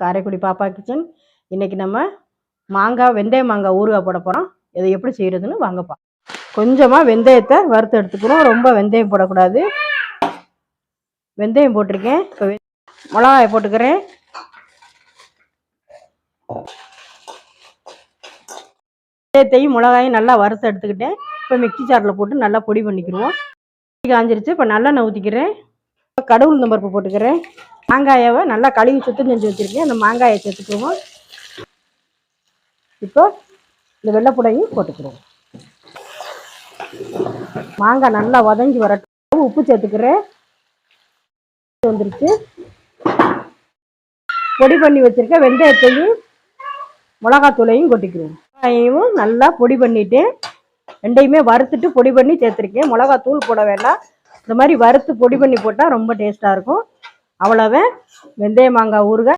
காரைக்குடி பாப்பா கிச்சன். இன்னைக்கு நம்ம மாங்காய் வெந்தய மாங்காய் ஊறுகாய் போட போகிறோம் இதை எப்படி செய்கிறதுன்னு வாங்கப்பா கொஞ்சமாக வெந்தயத்தை வறுத்து எடுத்துக்கிறோம். ரொம்ப வெந்தயம் போடக்கூடாது. வெந்தயம் போட்டிருக்கேன். இப்போ வெ- மிளகாய் போட்டுக்கிறேன். வெந்தயத்தையும் மிளகாயும் நல்லா வறுத்து எடுத்துக்கிட்டேன். இப்போ மிக்ஸி சாரில் போட்டு நல்லா பொடி பண்ணிக்கிடுவோம். காஞ்சிருச்சு. இப்போ நல்லெண்ணெய் ஊற்றிக்கிறேன் இப்போ கடவுள் நம்பருப்பு பருப்பு போட்டுக்கிறேன். மாங்காயை நல்லா கழுவி சுத்தம் செஞ்சு வச்சுருக்கேன். அந்த மாங்காயை சேர்த்துக்குவோம். இப்போ இந்த வெள்ளைப்புடையும் போட்டுக்கிறோம். மாங்காய் நல்லா வதங்கி வரட்டும். உப்பு சேர்த்துக்கிறேன். வந்துருச்சு. பொடி பண்ணி வச்சிருக்க வெந்தயத்தையும் மிளகாத்தூளையும் கொட்டிக்கிறோம். வெங்காயமும் நல்லா பொடி பண்ணிட்டு ரெண்டையுமே வறுத்துட்டு பொடி பண்ணி சேர்த்துருக்கேன். மிளகாத்தூள் போட வேண்டாம். இந்த மாதிரி வறுத்து பொடி பண்ணி போட்டால் ரொம்ப டேஸ்ட்டாக இருக்கும். அவ்வளோவே. வெந்தய மாங்காய் ஊறுகாய்.